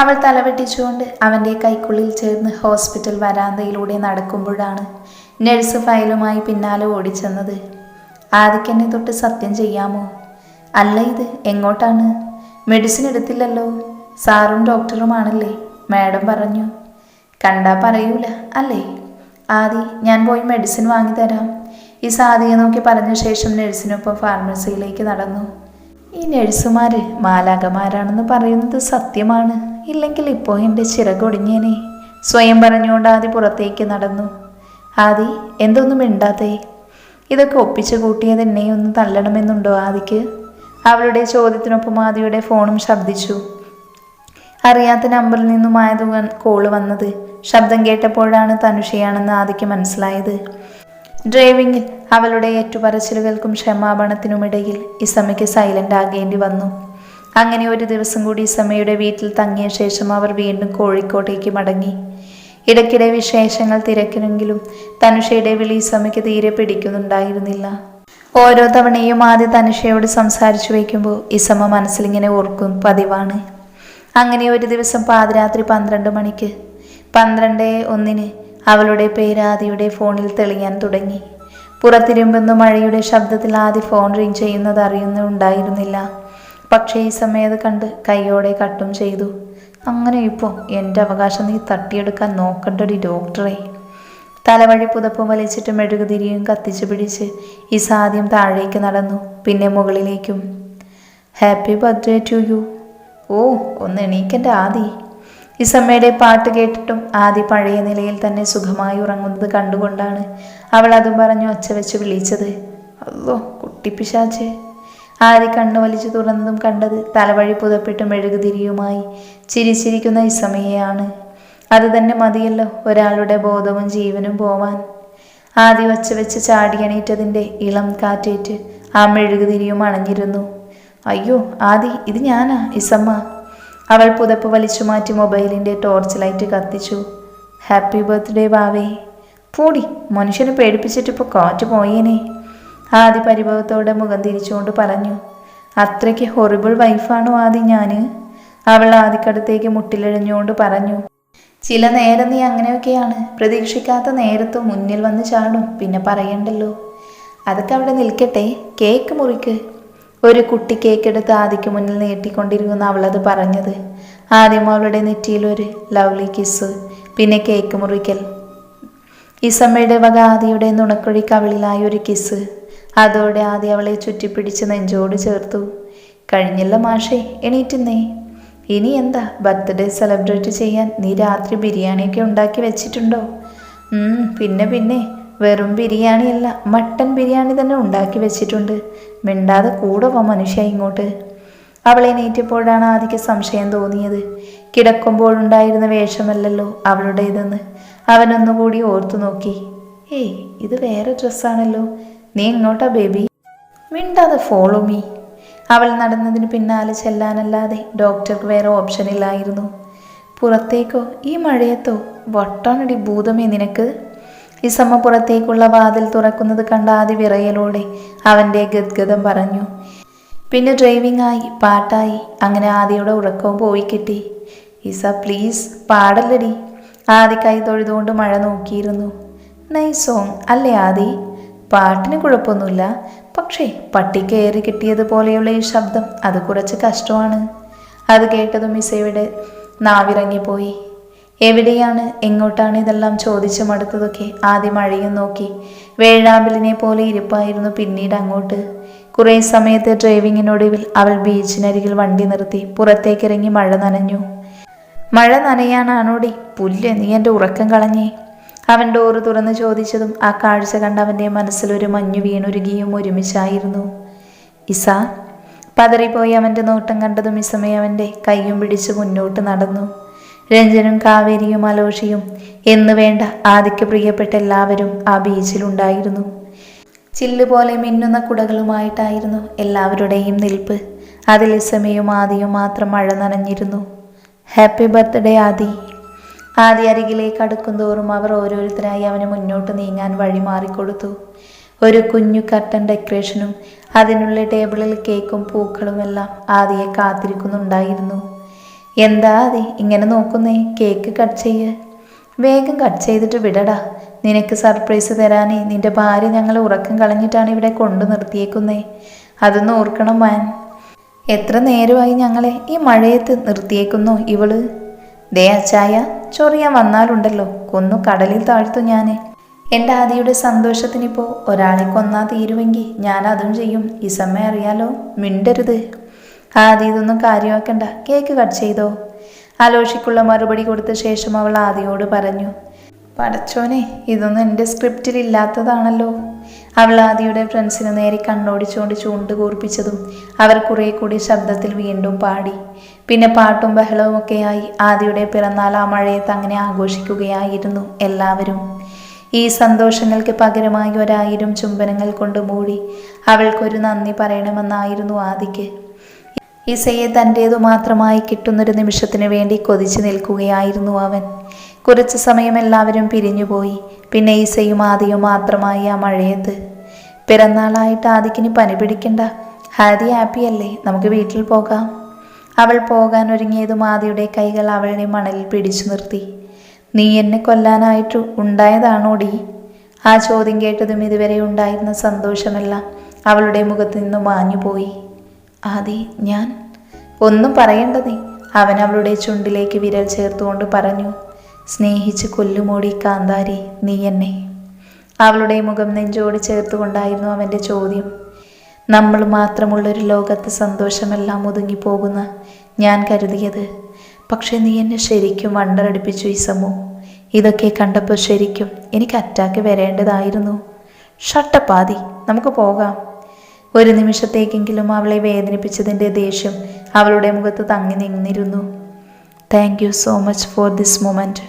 അവൾ തലവെട്ടിച്ചുകൊണ്ട് അവന്റെ കൈക്കുള്ളിൽ ചേർന്ന് ഹോസ്പിറ്റൽ വരാന്തയിലൂടെ നടക്കുമ്പോഴാണ് നഴ്സ് ഫയലുമായി പിന്നാലെ ഓടിച്ചെന്നത്. ആദിക്കെന്നെ തൊട്ട് സത്യം ചെയ്യാമോ? അല്ല ഇത് എങ്ങോട്ടാണ്? മെഡിസിൻ എടുത്തില്ലല്ലോ. സാറും ഡോക്ടറുമാണല്ലേ മാഡം പറഞ്ഞു. കണ്ടാ പറയൂല അല്ലേ? ആദി ഞാൻ പോയി മെഡിസിൻ വാങ്ങി തരാം. ഈ സാദിയെ നോക്കി പറഞ്ഞ ശേഷം നഴ്സിനൊപ്പം ഫാർമസിയിലേക്ക് നടന്നു. ഈ നഴ്സുമാർ മാലാകമാരാണെന്ന് പറയുന്നത് സത്യമാണ്. ഇല്ലെങ്കിൽ ഇപ്പോൾ എന്റെ ചിറകൊടിഞ്ഞേനെ സ്വയം പറഞ്ഞുകൊണ്ട് ആദി പുറത്തേക്ക് നടന്നു. ആദി എന്തൊന്നും മിണ്ടാത്തേ ഇതൊക്കെ ഒപ്പിച്ചു കൂട്ടിയത് എന്നെ ഒന്ന് തള്ളണമെന്നുണ്ടോ ആദിക്ക്? അവളുടെ ചോദ്യത്തിനൊപ്പം ആദിയുടെ ഫോണും ശബ്ദിച്ചു. അറിയാത്ത നമ്പറിൽ നിന്നുമായത് കോൾ വന്നത്. ശബ്ദം കേട്ടപ്പോഴാണ് തനുഷയാണെന്ന് ആദിക്ക് മനസ്സിലായത്. ഡ്രൈവിംഗിൽ അവളുടെ ഏറ്റുപറച്ചിലുകൾക്കും ക്ഷമാപണത്തിനുമിടയിൽ ഇസമയ്ക്ക് സൈലന്റ് ആകേണ്ടി വന്നു. അങ്ങനെ ഒരു ദിവസം കൂടി സമയുടെ വീട്ടിൽ തങ്ങിയ ശേഷം അവർ വീണ്ടും കോഴിക്കോട്ടേക്ക് മടങ്ങി. ഇടയ്ക്കിടെ വിശേഷങ്ങൾ തിരക്കിനെങ്കിലും തനുഷയുടെ വിളി സമയ്ക്ക് തീരെ പിടിക്കുന്നുണ്ടായിരുന്നില്ല. ഓരോ തവണയും ആദ്യം തനുഷയോട് സംസാരിച്ചു വയ്ക്കുമ്പോൾ ഇസമ മനസ്സിലിങ്ങനെ ഓർക്കും പതിവാണ്. അങ്ങനെ ഒരു ദിവസം പാതിരാത്രി പന്ത്രണ്ട് മണിക്ക് പന്ത്രണ്ട് ഒന്നിന് അവളുടെ പേര് ആദിയുടെ ഫോണിൽ തെളിയാൻ തുടങ്ങി. പുറത്തിരുമ്പെന്ന് മഴയുടെ ശബ്ദത്തിൽ ആദ്യ ഫോൺ റിംഗ് ചെയ്യുന്നത് അറിയുന്നുണ്ടായിരുന്നില്ല. പക്ഷേ ഈ സമയത്ത് കണ്ട് കൈയോടെ കട്ടും ചെയ്തു. അങ്ങനെ ഇപ്പോൾ എന്റെ അവകാശം നീ തട്ടിയെടുക്കാൻ നോക്കണ്ടടി ഡോക്ടറെ. തലവഴി പുതപ്പ് വലിച്ചിട്ട് മെഴുകുതിരിയും കത്തിച്ചു പിടിച്ച് ഈ സാദ്യം താഴേക്ക് നടന്നു പിന്നെ മുകളിലേക്കും. Happy birthday to you. ഓ ഒന്ന് എണീക്കന്റെ ആദി. ഇസമ്മയുടെ പാട്ട് കേട്ടിട്ടും ആദി പഴയ നിലയിൽ തന്നെ സുഖമായി ഉറങ്ങുന്നത് കണ്ടുകൊണ്ടാണ് അവൾ അതും പറഞ്ഞു ഒച്ച വെച്ച് വിളിച്ചത്. അല്ലോ കുട്ടിപ്പിശാച്ച് ആദി കണ്ണു വലിച്ചു തുറന്നതും കണ്ടത് തലവഴി പുതപ്പിട്ട് മെഴുകുതിരിയുമായി ചിരിച്ചിരിക്കുന്ന ഇസമയെയാണ് അത് തന്നെ മതിയല്ലോ ഒരാളുടെ ബോധവും ജീവനും പോവാൻ. ആദ്യം വച്ച വെച്ച് ചാടിയണീറ്റതിന്റെ ഇളം കാറ്റേറ്റ് ആ മെഴുകുതിരിയും അണഞ്ഞിരുന്നു. അയ്യോ ആദി ഇത് ഞാനാ ഇസമ്മ. അവൾ പുതപ്പ് വലിച്ചു മാറ്റി മൊബൈലിന്റെ ടോർച്ച് ലൈറ്റ് കത്തിച്ചു. ഹാപ്പി ബർത്ത്ഡേ ബാവേ പൂടി മനുഷ്യനെ പേടിപ്പിച്ചിട്ടിപ്പോൾ കാറ്റ് പോയേനെ. ആദി പരിഭവത്തോടെ മുഖം തിരിച്ചുകൊണ്ട് പറഞ്ഞു അത്രയ്ക്ക് ഹൊറിബിൾ വൈഫാണോ ആദി ഞാൻ അവൾ ആദിക്കടുത്തേക്ക് മുട്ടിലിഴഞ്ഞുകൊണ്ട് പറഞ്ഞു ചില നേരം നീ അങ്ങനെയൊക്കെയാണ്. പ്രതീക്ഷിക്കാത്ത നേരത്ത് മുന്നിൽ വന്ന് ചാടും. പിന്നെ പറയണ്ടല്ലോ. അതൊക്കെ അവിടെ നിൽക്കട്ടെ. കേക്ക് മുറിക്ക്. ഒരു കുട്ടി കേക്ക് എടുത്ത് ആദിക്ക് മുന്നിൽ നീട്ടിക്കൊണ്ടിരിക്കുന്ന അവളത് പറഞ്ഞത്. ആദ്യം അവളുടെ നെറ്റിയിൽ ഒരു ലവ്ലി കിസ് പിന്നെ കേക്ക് മുറിക്കൽ. ഇസമ്മയുടെ വക ആദിയുടെ നുണക്കുഴി കവിളിലായ ഒരു കിസ് അതോടെ ആദ്യ അവളെ ചുറ്റിപ്പിടിച്ച് നെഞ്ചോട് ചേർത്തു. കഴിഞ്ഞില്ല മാഷേ എണീറ്റുന്നേ. ഇനി എന്താ? ബർത്ത്ഡേ സെലിബ്രേറ്റ് ചെയ്യാൻ നീ രാത്രി ബിരിയാണിയൊക്കെ ഉണ്ടാക്കി വെച്ചിട്ടുണ്ടോ? പിന്നെ പിന്നെ. വെറും ബിരിയാണിയല്ല മട്ടൻ ബിരിയാണി തന്നെ ഉണ്ടാക്കി വെച്ചിട്ടുണ്ട്. മിണ്ടാതെ കൂടെ പോ മനുഷ്യ ഇങ്ങോട്ട്. അവളെ നീറ്റിയപ്പോഴാണ് ആദിക്ക് സംശയം തോന്നിയത്. കിടക്കുമ്പോഴുണ്ടായിരുന്ന വേഷമല്ലല്ലോ അവളുടേതെന്ന്. അവനൊന്നുകൂടി ഓർത്തു നോക്കി. ഏയ് ഇത് വേറെ ഡ്രസ്സാണല്ലോ. നീ എങ്ങോട്ടാ ബേബി. മിണ്ടാതെ ഫോളോ മീ അവൾ നടന്നതിന് പിന്നാലെ ചെല്ലാനല്ലാതെ ഡോക്ടർക്ക് വേറെ ഓപ്ഷൻ ഇല്ലായിരുന്നു. പുറത്തേക്കോ? ഈ മഴയത്തോ? വട്ടാണടി ഭൂതമേ നിനക്ക്. ഇസമ്മ പുറത്തേക്കുള്ള വാതിൽ തുറക്കുന്നത് കണ്ട ആദ്യ വിറയലോടെ അവന്റെ ഗദ്ഗതം പറഞ്ഞു. പിന്നെ ഡ്രൈവിംഗ് ആയി പാട്ടായി. അങ്ങനെ ആദിയുടെ ഉറക്കവും പോയി കിട്ടി. ഇസ പ്ലീസ് പാടല്ലടി. ആദി കൈ തൊഴുതുകൊണ്ട് മഴ നോക്കിയിരുന്നു. നൈ സോങ് അല്ലേ ആദി? പാട്ടിന് കുഴപ്പമൊന്നുമില്ല. പക്ഷേ പട്ടി കയറി കിട്ടിയതുപോലെയുള്ള ഈ ശബ്ദം അത് കുറച്ച് കഷ്ടമാണ്. അത് കേട്ടതും മിസ്സയുടെ നാവിറങ്ങിപ്പോയി. എവിടെയാണ് എങ്ങോട്ടാണ് ഇതെല്ലാം ചോദിച്ചു മടുത്തതൊക്കെ ആദ്യം മഴയും നോക്കി. വേഴാമ്പലിനെ പോലെ ഇരിപ്പായിരുന്നു പിന്നീട് അങ്ങോട്ട്. കുറേ സമയത്തെ ഡ്രൈവിങ്ങിനൊടുവിൽ അവൾ ബീച്ചിനരികിൽ വണ്ടി നിർത്തി പുറത്തേക്കിറങ്ങി മഴ നനഞ്ഞു. മഴ നനയാനാണോടി? പുല്ല് നീ എന്റെ ഉറക്കം കളഞ്ഞേ. അവൻ ഡോറ് തുറന്ന് ചോദിച്ചതും ആ കാഴ്ച കണ്ട അവന്റെ മനസ്സിലൊരു മഞ്ഞു വീണുരുകിയും ഒരുമിച്ചായിരുന്നു. ഇസ പതറിപ്പോയി അവന്റെ നോട്ടം കണ്ടതും ഇസമേ അവന്റെ കൈയും പിടിച്ച് മുന്നോട്ട് നടന്നു. രഞ്ജനും കാവേരിയും അലോഷിയും എന്ന് വേണ്ട ആദിക്ക് പ്രിയപ്പെട്ട എല്ലാവരും ആ ബീച്ചിലുണ്ടായിരുന്നു ചില്ലുപോലെ മിന്നുന്ന കുടകളുമായിട്ടായിരുന്നു എല്ലാവരുടെയും നിൽപ്പ്. അതിൽ ഇസമയും ആദിയും മാത്രം മഴ നനഞ്ഞിരുന്നു. ഹാപ്പി ബർത്ത്ഡേ ആദി. ആദി അരികിലേക്ക് അടുക്കുന്തോറും അവർ ഓരോരുത്തരായി അവന് മുന്നോട്ട് നീങ്ങാൻ വഴി മാറിക്കൊടുത്തു. ഒരു കുഞ്ഞു കർട്ടൻ ഡെക്കറേഷനും അതിനുള്ള ടേബിളിൽ കേക്കും പൂക്കളുമെല്ലാം ആദിയെ കാത്തിരിക്കുന്നുണ്ടായിരുന്നു. എന്താ ആദി ഇങ്ങനെ നോക്കുന്നേ? കേക്ക് കട്ട് ചെയ്യ്. വേഗം കട്ട് ചെയ്തിട്ട് വിടടാ. നിനക്ക് സർപ്രൈസ് തരാനേ. നിന്റെ ഭാര്യ ഞങ്ങൾ ഉറക്കം കളഞ്ഞിട്ടാണ് ഇവിടെ കൊണ്ടു നിർത്തിയേക്കുന്നേ. അതൊന്ന് ഓർക്കണം മാൻ. എത്ര നേരമായി ഞങ്ങളെ ഈ മഴയത്ത് നിർത്തിയേക്കുന്നു ഇവൾ? ദേ അച്ചായ ചൊറിയാൻ വന്നാലുണ്ടല്ലോ. കൊന്നു കടലിൽ താഴ്ത്തു ഞാൻ എന്റെ ആദിയുടെ സന്തോഷത്തിനിപ്പോൾ ഒരാളെ കൊന്നാ തീരുമെങ്കിൽ ഞാൻ അതും ചെയ്യും. ഈ സമയം അറിയാലോ മിണ്ടരുത്. ആദി ഇതൊന്നും കാര്യമാക്കണ്ട. കേക്ക് കട്ട് ചെയ്തോ. ആലോഷിക്കുള്ള മറുപടി കൊടുത്ത ശേഷം അവൾ ആദിയോട് പറഞ്ഞു പടച്ചോനെ ഇതൊന്നും എന്റെ സ്ക്രിപ്റ്റിൽ ഇല്ലാത്തതാണല്ലോ. അവൾ ആദിയുടെ ഫ്രണ്ട്സിന് നേരെ കണ്ണോടിച്ചുകൊണ്ട് ചൂണ്ട് കൂർപ്പിച്ചതും അവർ കുറെ കൂടി ശബ്ദത്തിൽ വീണ്ടും പാടി. പിന്നെ പാട്ടും ബഹളവും ഒക്കെയായി ആദിയുടെ പിറന്നാൾ ആ മഴയത്ത് അങ്ങനെ ആഘോഷിക്കുകയായിരുന്നു എല്ലാവരും. ഈ സന്തോഷങ്ങൾക്ക് പകരമായി ഒരായിരം ചുംബനങ്ങൾ കൊണ്ട് മൂടി അവൾക്കൊരു നന്ദി പറയണമെന്നായിരുന്നു ആദിക്ക്. ഈസയെ തന്റേതു മാത്രമായി കിട്ടുന്നൊരു നിമിഷത്തിനു വേണ്ടി കൊതിച്ചു നിൽക്കുകയായിരുന്നു അവൻ. കുറച്ചു സമയം എല്ലാവരും പിരിഞ്ഞുപോയി പിന്നെ ഈസയും ആദിയും മാത്രമായി ആ മഴയത്ത്. പിറന്നാളായിട്ട് ആദിക്കിന് പനി പിടിക്കണ്ട. ഹാദി ഹാപ്പി അല്ലേ? നമുക്ക് വീട്ടിൽ പോകാം. അവൾ പോകാൻ ഒരുങ്ങിയതും ആദിയുടെ കൈകൾ അവളുടെ മണലിൽ പിടിച്ചു നിർത്തി. നീ എന്നെ കൊല്ലാനായിട്ട് ഉണ്ടായതാണോടി? ആ ചോദ്യം കേട്ടതും ഇതുവരെ ഉണ്ടായിരുന്ന സന്തോഷമെല്ലാം അവളുടെ മുഖത്ത് നിന്ന് മാഞ്ഞുപോയി ആദി ഞാൻ? ഒന്നും പറയേണ്ടതേ? അവൻ അവളുടെ ചുണ്ടിലേക്ക് വിരൽ ചേർത്തുകൊണ്ട് പറഞ്ഞു. സ്നേഹിച്ച് കൊല്ലുമോടി കാന്താരി നീ എന്നെ? അവളുടെ മുഖം നെഞ്ചോട് ചേർത്തുകൊണ്ടായിരുന്നു അവന്റെ ചോദ്യം. നമ്മൾ മാത്രമുള്ളൊരു ലോകത്ത് സന്തോഷമെല്ലാം ഒതുങ്ങിപ്പോകുന്ന ഞാൻ കരുതിയത്. പക്ഷേ നീ എന്നെ ശരിക്കും വണ്ടറടിപ്പിച്ചു ഇസമു ഇതൊക്കെ കണ്ടപ്പോൾ ശരിക്കും എനിക്ക് അറ്റാക്ക് വരേണ്ടതായിരുന്നു. ഷട്ടപ്പാതി നമുക്ക് പോകാം. ഒരു നിമിഷത്തേക്കെങ്കിലും അവളെ വേദനിപ്പിച്ചതിന്റെ ദേഷ്യം അവളുടെ മുഖത്ത് തങ്ങി നിന്നിരുന്നു. Thank you so much for this moment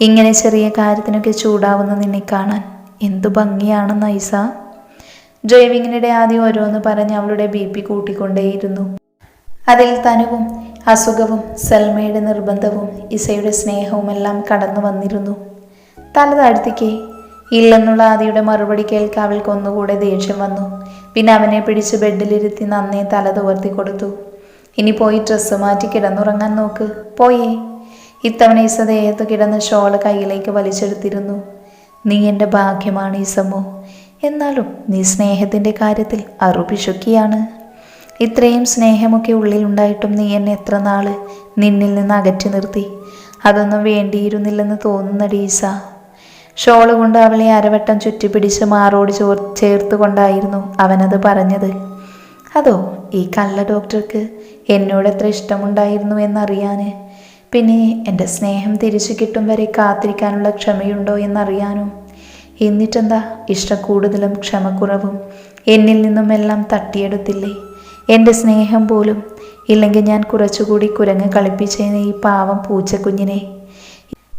ഇങ്ങനെ ചെറിയ കാര്യത്തിനൊക്കെ ചൂടാവുന്ന നിന്നെ കാണാൻ എന്തു ഭംഗിയാണ് നൈസ ഡ്രൈവിങ്ങിനിടെ ആദ്യം ഓരോന്ന് പറഞ്ഞ് അവളുടെ ബി പി കൂട്ടിക്കൊണ്ടേയിരുന്നു. അതിൽ തനുവും അസുഖവും സൽമയുടെ നിർബന്ധവും ഇസയുടെ സ്നേഹവുമെല്ലാം കടന്നു വന്നിരുന്നു. തല താഴ്ത്തിക്കേ ഇല്ലെന്നുള്ള ആദിയുടെ മറുപടി കേൾക്കാൻ അവൾക്ക് ഒന്നുകൂടെ ദേഷ്യം വന്നു. പിന്നെ അവനെ പിടിച്ച് ബെഡിലിരുത്തി നന്നേ തല തുവർത്തി കൊടുത്തു. ഇനി പോയി ഡ്രസ്സ് മാറ്റി കിടന്നുറങ്ങാൻ നോക്ക്. പോയേ. ഇത്തവണ ഈസ ദേഹത്ത് കിടന്ന ഷോൾ കയ്യിലേക്ക് വലിച്ചെടുത്തിരുന്നു. നീ എന്റെ ഭാഗ്യമാണ് ഈസമ്മോ എന്നാലും നീ സ്നേഹത്തിന്റെ കാര്യത്തിൽ അറുപിശുക്കിയാണ് ഇത്രയും സ്നേഹമൊക്കെ ഉള്ളിലുണ്ടായിട്ടും നീ എന്നെ എത്ര നാൾ നിന്നിൽ നിന്ന് അകറ്റി നിർത്തി? അതൊന്നും വേണ്ടിയിരുന്നില്ലെന്ന് തോന്നുന്നടി ഈസ. ഷോൾ കൊണ്ട് അവളെ അരവട്ടം ചുറ്റിപ്പിടിച്ച് മാറോട് ചോർ ചേർത്തുകൊണ്ടായിരുന്നു അവനത് പറഞ്ഞത്. അതോ ഈ കള്ള ഡോക്ടർക്ക് എന്നോട് എത്ര ഇഷ്ടമുണ്ടായിരുന്നു എന്നറിയാന്? പിന്നെ എന്റെ സ്നേഹം തിരിച്ചു കിട്ടും വരെ കാത്തിരിക്കാനുള്ള ക്ഷമയുണ്ടോ എന്നറിയാനും. എന്നിട്ടെന്താ ഇഷ്ടം കൂടുതലും ക്ഷമക്കുറവും? എന്നിൽ നിന്നും എല്ലാം തട്ടിയെടുത്തില്ലേ? എന്റെ സ്നേഹം പോലും ഇല്ലെങ്കിൽ ഞാൻ കുറച്ചുകൂടി കുരങ്ങ് കളിപ്പിച്ചേനെ ഈ പാവം പൂച്ചക്കുഞ്ഞിനെ.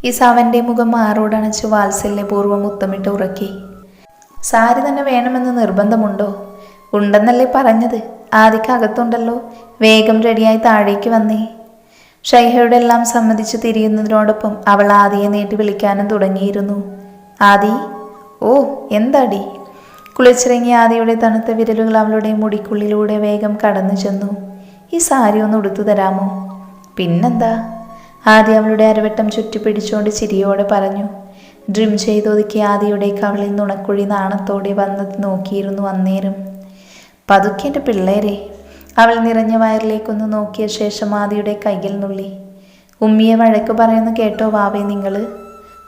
ഈ സാവന്റെ മുഖം മാറോടണച്ച് വാത്സല്യപൂർവം മുത്തമിട്ട് ഉറക്കി. സാരി തന്നെ വേണമെന്ന് നിർബന്ധമുണ്ടോ? ഉണ്ടെന്നല്ലേ പറഞ്ഞത്. ആദിക്കകത്തുണ്ടല്ലോ. വേഗം റെഡിയായി താഴേക്ക് വന്നേ. ഷൈഹയുടെ എല്ലാം സമ്മതിച്ച് തിരിയുന്നതിനോടൊപ്പം അവൾ ആദിയെ നീട്ടി വിളിക്കാനും തുടങ്ങിയിരുന്നു. ആദി? ഓ എന്താടി? കുളിച്ചിറങ്ങിയ ആദിയുടെ തണുത്ത വിരലുകൾ അവളുടെ മുടിക്കുള്ളിലൂടെ വേഗം കടന്നു ചെന്നു. ഈ സാരി ഒന്ന് ഉടുത്തു തരാമോ? പിന്നെന്താ? ആദി അവളുടെ അരവട്ടം ചുറ്റിപ്പിടിച്ചുകൊണ്ട് ചിരിയോടെ പറഞ്ഞു. ഡ്രിം ചെയ്തൊതുക്കി ആദിയുടെ കവളിൽ നുണക്കുഴി നാണത്തോടെ വന്ന് നോക്കിയിരുന്നു അന്നേരം. പതുക്കെ എന്റെ പിള്ളേരെ അവൾ നിറഞ്ഞ വയറിലേക്കൊന്ന് നോക്കിയ ശേഷം ആദിയുടെ കയ്യിൽ നുള്ളി. ഉമ്മിയെ വഴക്ക് പറയുന്നു കേട്ടോ വാവേ നിങ്ങൾ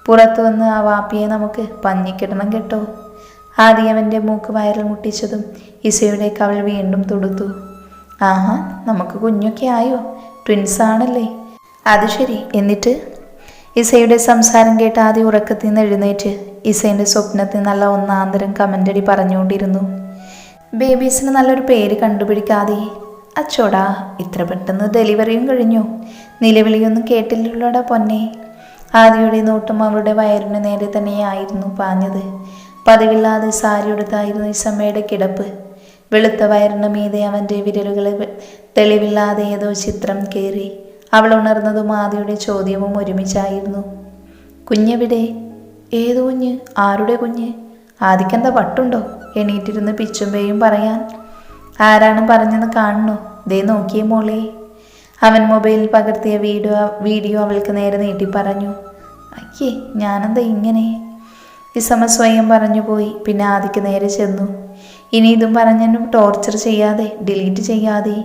പുറത്തു വന്ന് ആ വാപ്പിയെ നമുക്ക് പഞ്ഞിക്കിടണം കേട്ടോ. ആദ്യം അവന്റെ മൂക്ക് വയറിൽ മുട്ടിച്ചതും ഇസയുടെ കവൾ വീണ്ടും തൊടുത്തു. ആഹാ നമുക്ക് കുഞ്ഞൊക്കെ ആയോ? ട്വിൻസ് ആണല്ലേ? അത് ശരി. എന്നിട്ട്? ഇസയുടെ സംസാരം കേട്ട് ആദ്യം ഉറക്കത്തിൽ നിന്ന് എഴുന്നേറ്റ് ഇസയുടെ സ്വപ്നത്തിൽ നല്ല ഒന്നാന്തരം കമന്റടി പറഞ്ഞുകൊണ്ടിരുന്നു. ബേബീസിന് നല്ലൊരു പേര് കണ്ടുപിടിക്കാതെ അച്ചോടാ ഇത്ര പെട്ടെന്ന് ഡെലിവറിയും കഴിഞ്ഞു. നിലവിളിയൊന്നും കേട്ടില്ലല്ലോടാ പൊന്നെ. ആദിയുടെ നോട്ടം അവളുടെ വയറിന് നേരെ തന്നെയായിരുന്നു പാഞ്ഞത്. പതിവില്ലാതെ ഈ ഇസമ്മയുടെ കിടപ്പ്. വെളുത്ത വയറിന് മീതെ അവന്റെ വിരലുകൾ തെളിവില്ലാതെ ഏതോ ചിത്രം കയറി. അവൾ ഉണർന്നതും ആദിയുടെ ചോദ്യവും ഒരുമിച്ചായിരുന്നു. കുഞ്ഞെവിടെ? ഏത് കുഞ്ഞ്? ആരുടെ കുഞ്ഞ്? ആദിക്കെന്താ പട്ടുണ്ടോ എണീറ്റിരുന്ന് പിച്ചുമ്പേയും പറയാൻ. ആരാണ് പറഞ്ഞെന്ന് കാണണോ ദേ നോക്കിയേ മോളെ. അവൻ മൊബൈലിൽ പകർത്തിയ വീഡിയോ വീഡിയോ അവൾക്ക് നേരെ നീട്ടി പറഞ്ഞു. അയ്യേ ഞാനെന്താ ഇങ്ങനെ? ഇസമ സ്വയം പറഞ്ഞു പോയി. പിന്നെ ആദിക്ക് നേരെ ചെന്നു. ഇനി ഇതും പറഞ്ഞെന്നും ടോർച്ചർ ചെയ്യാതെ ഡിലീറ്റ് ചെയ്യാതെ.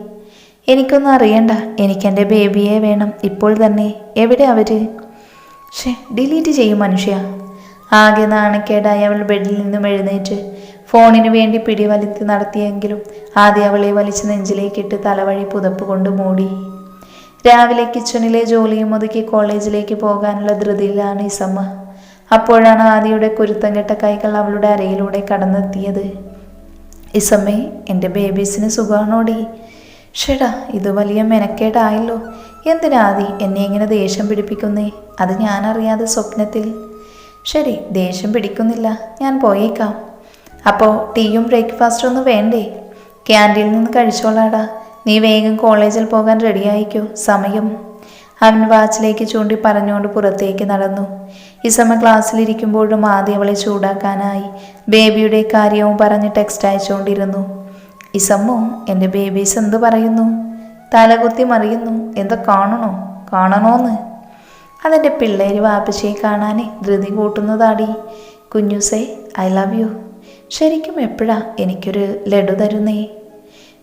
എനിക്കൊന്നും അറിയണ്ട. എനിക്കെന്റെ ബേബിയെ വേണം. ഇപ്പോൾ തന്നെ. എവിടെ അവർ ഷേ ഡിലീറ്റ് ചെയ്യും മനുഷ്യ. ആകെ നാണക്കേടായി അവൾ ബെഡിൽ നിന്നും എഴുന്നേറ്റ്. ഫോണിന് വേണ്ടി പിടിവലിത്ത് നടത്തിയെങ്കിലും ആദ്യം അവളെ വലിച്ച് നെഞ്ചിലേക്കിട്ട് തലവഴി പുതപ്പ് കൊണ്ട് മൂടി. രാവിലെ കിച്ചണിലെ ജോലിയും ഒതുക്കി കോളേജിലേക്ക് പോകാനുള്ള ധൃതിയിലാണ് ഇസമ്മ. അപ്പോഴാണ് ആദിയുടെ കുരുത്തം കെട്ട കൈകൾ അവളുടെ അരയിലൂടെ കടന്നെത്തിയത്. ഇസമ്മേ എന്റെ ബേബീസിന് സുഖമാണോടി ഷെടാ ഇത് വലിയ മെനക്കേടായല്ലോ. എന്തിനാദി എന്നെ ഇങ്ങനെ ദേഷ്യം പിടിപ്പിക്കുന്നേ? അത് ഞാനറിയാതെ സ്വപ്നത്തിൽ. ശരി ദേഷ്യം പിടിക്കുന്നില്ല. ഞാൻ പോയേക്കാം. അപ്പോൾ ടീയും ബ്രേക്ക്ഫാസ്റ്റും ഒന്നും വേണ്ടേ? ക്യാന്റീനിൽ നിന്ന് കഴിച്ചോളാടാ. നീ വേഗം കോളേജിൽ പോകാൻ റെഡിയായിക്കോ. സമയം. അവൻ വാച്ചിലേക്ക് ചൂണ്ടി പറഞ്ഞുകൊണ്ട് പുറത്തേക്ക് നടന്നു. ഇസമ ക്ലാസ്സിലിരിക്കുമ്പോഴും ആദ്യം അവളെ ചൂടാക്കാനായി ബേബിയുടെ കാര്യവും പറഞ്ഞ് ടെക്സ്റ്റ് അയച്ചുകൊണ്ടിരുന്നു. ഇസമ്മോ എന്റെ ബേബീസ് എന്ത് പറയുന്നു? തലകുത്തി മറിയുന്നു. എന്താ കാണണോ? കാണണോന്ന്? അതെന്റെ പിള്ളേര് വാപ്പച്ചയെ കാണാനേ ധൃതി കൂട്ടുന്നതാടി. കുഞ്ഞുസേ ഐ ലവ് യു ശരിക്കും എപ്പോഴാ എനിക്കൊരു ലഡു തരുന്നേ?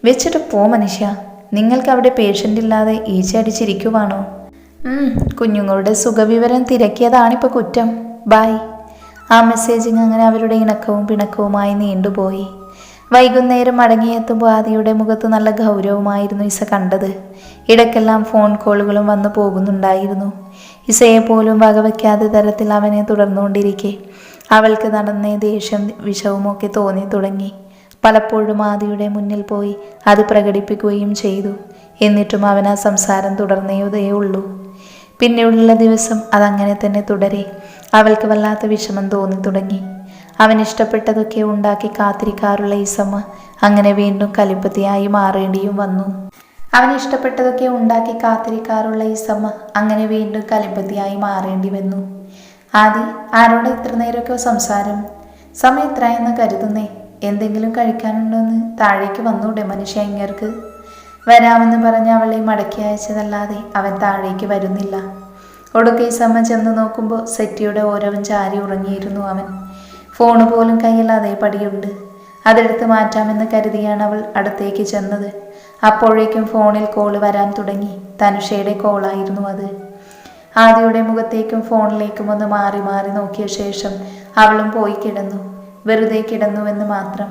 വെച്ചിട്ട് പോ മനുഷ്യ. നിങ്ങൾക്ക് അവിടെ പേഷ്യന്റ് ഇല്ലാതെ ഈച്ച അടിച്ചിരിക്കുവാണോ? കുഞ്ഞുങ്ങളുടെ സുഖവിവരം തിരക്കിയതാണിപ്പോൾ കുറ്റം. ബായ് ആ മെസ്സേജിങ് അങ്ങനെ അവരുടെ ഇണക്കവും പിണക്കവുമായി നീണ്ടുപോയി. വൈകുന്നേരം മടങ്ങിയെത്തുമ്പോൾ ആദിയുടെ മുഖത്ത് നല്ല ഗൗരവമായിരുന്നു ഇസ കണ്ടത്. ഇടയ്ക്കെല്ലാം ഫോൺ കോളുകളും വന്നു പോകുന്നുണ്ടായിരുന്നു. ഇസയെ പോലും വകവയ്ക്കാതെ തരത്തിൽ അവനെ തുടർന്നുകൊണ്ടിരിക്കെ. അവൾക്ക് നടന്ന ദേഷ്യം വിഷവുമൊക്കെ തോന്നി തുടങ്ങി. പലപ്പോഴും ആദിയുടെ മുന്നിൽ പോയി അത് പ്രകടിപ്പിക്കുകയും ചെയ്തു. എന്നിട്ടും അവൻ ആ സംസാരം തുടർന്നേതേ ഉള്ളൂ. പിന്നെയുള്ള ദിവസം അതങ്ങനെ തന്നെ തുടരെ. അവൾക്ക് വല്ലാത്ത വിഷമം തോന്നി തുടങ്ങി. അവൻ ഇഷ്ടപ്പെട്ടതൊക്കെ ഉണ്ടാക്കി കാത്തിരിക്കാറുള്ള ഈ അങ്ങനെ വീണ്ടും കലിപ്പത്തിയായി മാറേണ്ടിയും വന്നു. അവൻ ഇഷ്ടപ്പെട്ടതൊക്കെ ഉണ്ടാക്കി കാത്തിരിക്കാറുള്ള ഈ അങ്ങനെ വീണ്ടും കലിപ്പത്തിയായി മാറേണ്ടി വന്നു. ആദി ആരോട് ഇത്ര നേരമൊക്കെ സംസാരം? സമയം എത്രയെന്ന് കരുതുന്നേ? എന്തെങ്കിലും കഴിക്കാനുണ്ടോയെന്ന് താഴേക്ക് വന്നൂടെ മനുഷ്യ ഇങ്ങർക്ക് വരാമെന്ന് പറഞ്ഞ് അവളെ മടക്കി അയച്ചതല്ലാതെ അവൻ താഴേക്ക് വരുന്നില്ല. ഒടുക്കെ സമ്മ ചെന്ന് നോക്കുമ്പോൾ സെറ്റിയുടെ ഓരവൻ ചാരി ഉറങ്ങിയിരുന്നു അവൻ. ഫോണ് പോലും കയ്യിൽ അതേപടിയുണ്ട് അതെടുത്ത് മാറ്റാമെന്ന് കരുതിയാണ് അവൾ അടുത്തേക്ക് ചെന്നത്. അപ്പോഴേക്കും ഫോണിൽ കോൾ വരാൻ തുടങ്ങി. തനുഷയുടെ കോളായിരുന്നു അത്. ആദ്യയുടെ മുഖത്തേക്കും ഫോണിലേക്കും ഒന്ന് മാറി മാറി നോക്കിയ ശേഷം അവളും പോയി കിടന്നു. വെറുതെ കിടന്നുവെന്ന് മാത്രം.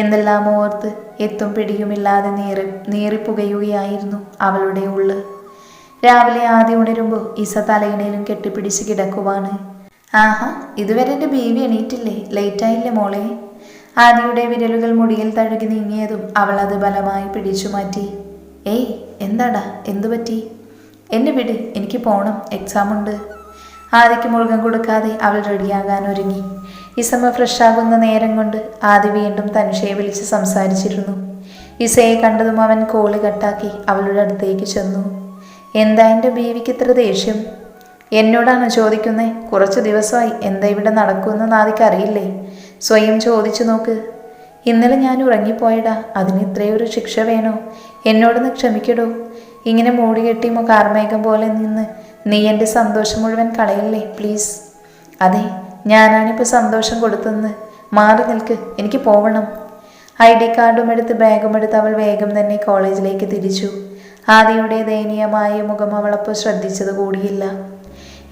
എന്തെല്ലാം ഓർത്ത് എത്തും പിടിയുമില്ലാതെ നീറി നീറിപ്പുകയുകയായിരുന്നു അവളുടെ ഉള്ള്. രാവിലെ ആദ്യം ഉണരുമ്പോൾ ഇസ തലയിണയിലും കെട്ടിപ്പിടിച്ച് കിടക്കുവാണ്. ആഹാ ഇതുവരെ എന്റെ ബേബി എണീറ്റില്ലേ? ലേറ്റായില്ലേ മോളെ? ആദിയുടെ വിരലുകൾ മുടിയിൽ തഴുകി നീങ്ങിയതും അവൾ അത് ബലമായി പിടിച്ചു മാറ്റി. ഏയ് എന്താടാ? എന്തു പറ്റി? എന്നെ വിട് എനിക്ക് പോകണം എക്സാം ഉണ്ട് ആദിക്ക് മുഴുകൻ കൊടുക്കാതെ അവൾ റെഡിയാകാൻ ഒരുങ്ങി. ഇസമ ഫ്രഷാകുന്ന നേരം കൊണ്ട് ആദി വീണ്ടും തനുഷയെ വിളിച്ച് സംസാരിച്ചിരുന്നു. ഇസയെ കണ്ടതും അവൻ കോളി കട്ടാക്കി അവളുടെ അടുത്തേക്ക് ചെന്നു. എന്താ എന്റെ ബീവിക്ക് ഇത്ര ദേഷ്യം? എന്നോടാണ് ചോദിക്കുന്നത് കുറച്ച് ദിവസമായി എന്താ ഇവിടെ നടക്കുമെന്ന് അറിയില്ലേ? സ്വയം ചോദിച്ചു നോക്ക്. ഇന്നലെ ഞാൻ ഉറങ്ങിപ്പോയടാ. അതിന് ഇത്രയൊരു ശിക്ഷ വേണോ? എന്നോടൊന്ന് ക്ഷമിക്കടോ. ഇങ്ങനെ മൂടികെട്ടി കാർമേഘം പോലെ നിന്ന് നീ എന്റെ സന്തോഷം മുഴുവൻ കളയല്ലേ പ്ലീസ്? അതെ ഞാനാണിപ്പോൾ സന്തോഷം കൊടുത്തെന്ന് മാറി നിൽക്ക്. എനിക്ക് പോവണം. ഐ ഡി കാർഡും എടുത്ത് ബാഗും എടുത്ത് അവൾ വേഗം തന്നെ കോളേജിലേക്ക് തിരിച്ചു. ആദിയുടെ ദയനീയമായ മുഖം അവളപ്പോൾ ശ്രദ്ധിച്ചത് കൂടിയില്ല.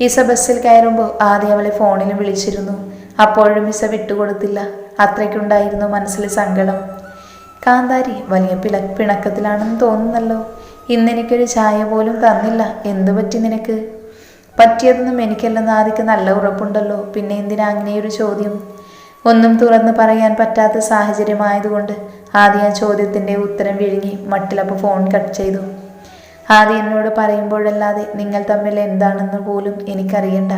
ഇസ ബസ്സിൽ കയറുമ്പോൾ ആദി അവളെ ഫോണിൽ വിളിച്ചിരുന്നു. അപ്പോഴും ഇസ വിട്ടുകൊടുത്തില്ല. അത്രയ്ക്കുണ്ടായിരുന്നു മനസ്സിൽ സങ്കടം. കാന്താരി വലിയ പിള പിണക്കത്തിലാണെന്ന് തോന്നുന്നല്ലോ. ഇന്നെനിക്കൊരു ചായ പോലും തന്നില്ല. എന്തു പറ്റി നിനക്ക്? പറ്റിയതൊന്നും എനിക്കല്ലെന്ന് ആദിക്ക് നല്ല ഉറപ്പുണ്ടല്ലോ. പിന്നെ എന്തിനാ അങ്ങനെയൊരു ചോദ്യം? ഒന്നും തുറന്നു പറയാൻ പറ്റാത്ത സാഹചര്യമായതുകൊണ്ട് ആദ്യ ആ ചോദ്യത്തിന്റെ ഉത്തരം വിഴുങ്ങി മട്ടിലപ്പോൾ ഫോൺ കട്ട് ചെയ്തു. ആദ്യം എന്നോട് പറയുമ്പോഴല്ലാതെ നിങ്ങൾ തമ്മിൽ എന്താണെന്ന് പോലും എനിക്കറിയണ്ട.